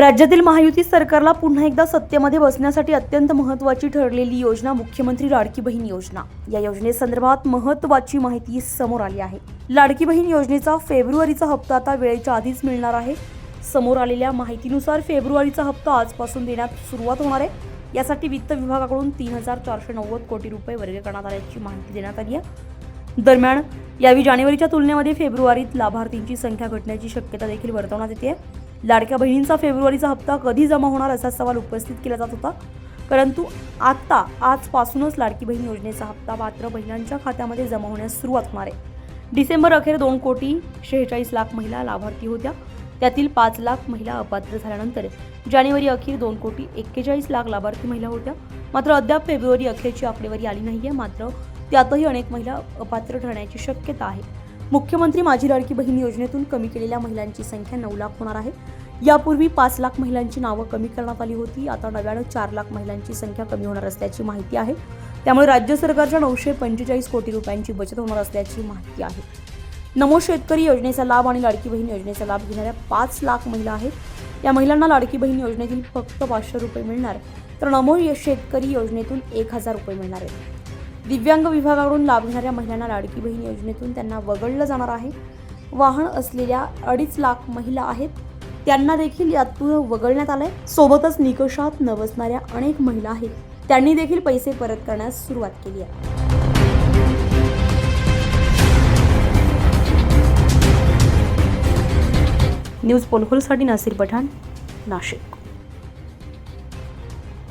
राज्यातील महायुती सरकारला पुन्हा एकदा सत्तेमध्ये बसण्यासाठी अत्यंत महत्त्वाची ठरलेली योजना मुख्यमंत्री लाडकी बहीण योजना. या योजनेसंदर्भात महत्त्वाची माहिती समोर आली आहे. लाडकी बहीण योजनेचा फेब्रुवारीचा हप्ता आता वेळेच्या आधीच मिळणार आहे. समोर आलेल्या माहितीनुसार फेब्रुवारीचा हप्ता आजपासून देण्यात सुरुवात होणार आहे. यासाठी वित्त विभागाकडून तीन हजार चारशे नव्वद कोटी रुपये वर्ग करण्यात आल्याची माहिती देण्यात आली आहे. दरम्यान यावेळी जानेवारीच्या तुलनेमध्ये फेब्रुवारीत लाभार्थींची संख्या घटण्याची शक्यता देखील वर्तवण्यात येते. लाडक्या बहिणींचा फेब्रुवारीचा हप्ता कधी जमा होणार असा सवाल उपस्थित केला जात होता. परंतु आत्ता आजपासूनच लाडकी बहीण योजनेचा हप्ता मात्र महिलांच्या खात्यामध्ये जमा होण्यास सुरुवात होणार आहे. डिसेंबर अखेर दोन कोटी शेहेचाळीस लाख महिला लाभार्थी होत्या. त्यातील पाच लाख महिला अपात्र झाल्यानंतर जानेवारी अखेर दोन कोटी एक्केचाळीस लाख लाभार्थी महिला होत्या. मात्र अद्याप फेब्रुवारी अखेरची आकडेवारी आली नाही आहे मात्र त्यातही अनेक महिला अपात्र ठरण्याची शक्यता आहे. मुख्यमंत्री माझी लाडकी बहीण योजनेतून कमी केलेल्या महिलांची संख्या नऊ लाख होणार आहे. यापूर्वी पाच लाख महिलांची नावं कमी करण्यात आली होती. आता नव्यानं चार लाख महिलांची संख्या कमी होणार असल्याची माहिती आहे. त्यामुळे राज्य सरकारच्या नऊशे पंचेचाळीस कोटी रुपयांची बचत होणार असल्याची माहिती आहे. नमो शेतकरी योजनेचा लाभ आणि लाडकी बहीण योजनेचा लाभ घेणाऱ्या पाच लाख महिला आहेत. या महिलांना लाडकी बहीण योजनेतील फक्त पाचशे रुपये मिळणार. तर नमो य- शेतकरी योजनेतून एक हजार रुपये मिळणार आहेत. दिव्यांग विभागाकडून लाभ घेणाऱ्या महिलांना लाडकी बहीण योजनेतून त्यांना वगळलं जाणार आहे. वाहन असलेल्या अडीच लाख महिला आहेत. त्यांना देखील यातून वगळण्यात आलंय. सोबतच निकषात न बसणाऱ्या अनेक महिला आहेत. त्यांनी देखील पैसे परत करण्यास सुरुवात केली आहे. न्यूज पोलखोलसाठी नासिर पठाण नाशिक.